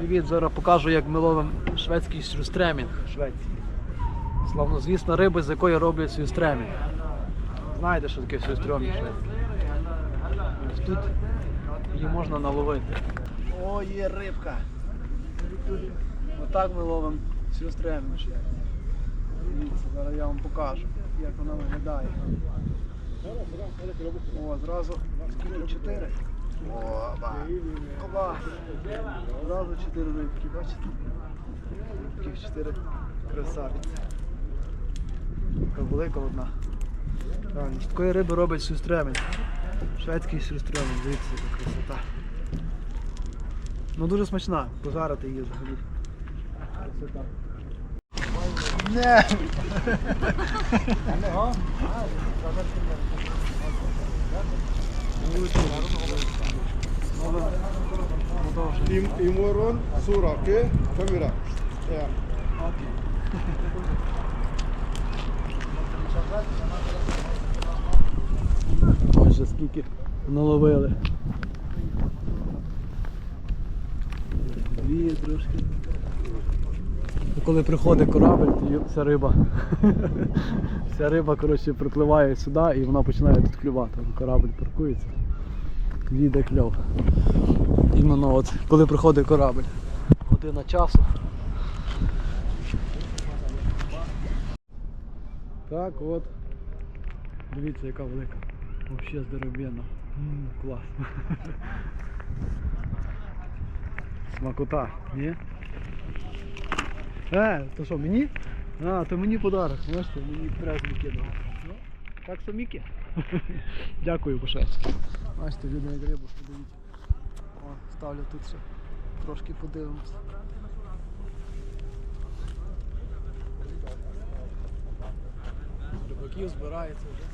Привіт, зараз покажу, як ми ловимо шведський сюстремінг. Шведський. Славнозвісна риба, з якої роблять сюстремінг. Знаєте, що таке сюстремінг шведський? Ось Тут її можна наловити. О, є рибка. Отак ми ловимо сюстремінг ще. Дивіться, зараз я вам покажу, як вона виглядає. О, зразу 4. Оба. Оба. Зразу чотири рибки, бачите? Таких чотири красавиці. Така велика одна. З такої риби робить сюстремень. Шведський сюстремень, дивіться, яка красота. Ну дуже смачна, пожарити її взагалі. Красота. Не! I, imorgon Sorake kamera. Ja. Ось же скільки наловили. Дві трошки. Коли приходить корабль, то вся риба. Вся риба коротше, припливає сюди і вона починає тут клювати. Корабль паркується. Їде кльов. Іменно от коли приходить корабль. Година часу. Так от. Дивіться, яка велика. Вообще здоровенна. М, Клас. Смакота, ні? Е, то що, мені? А, то мені подарок. Бачите, мені презент кидав. Ну, так що Мікі. Дякую, Бушевський. Бачите, люди як рибу, подивіться. О, ставлю тут ще. Трошки подивимось. Рибаків збирається вже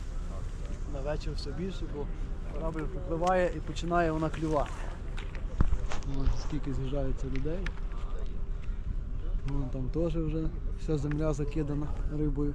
на вечір все більше, бо корабль припливає і починає вона клювати. Вон скільки з'їжджається людей. Вон там теж вже вся земля закидана рибою.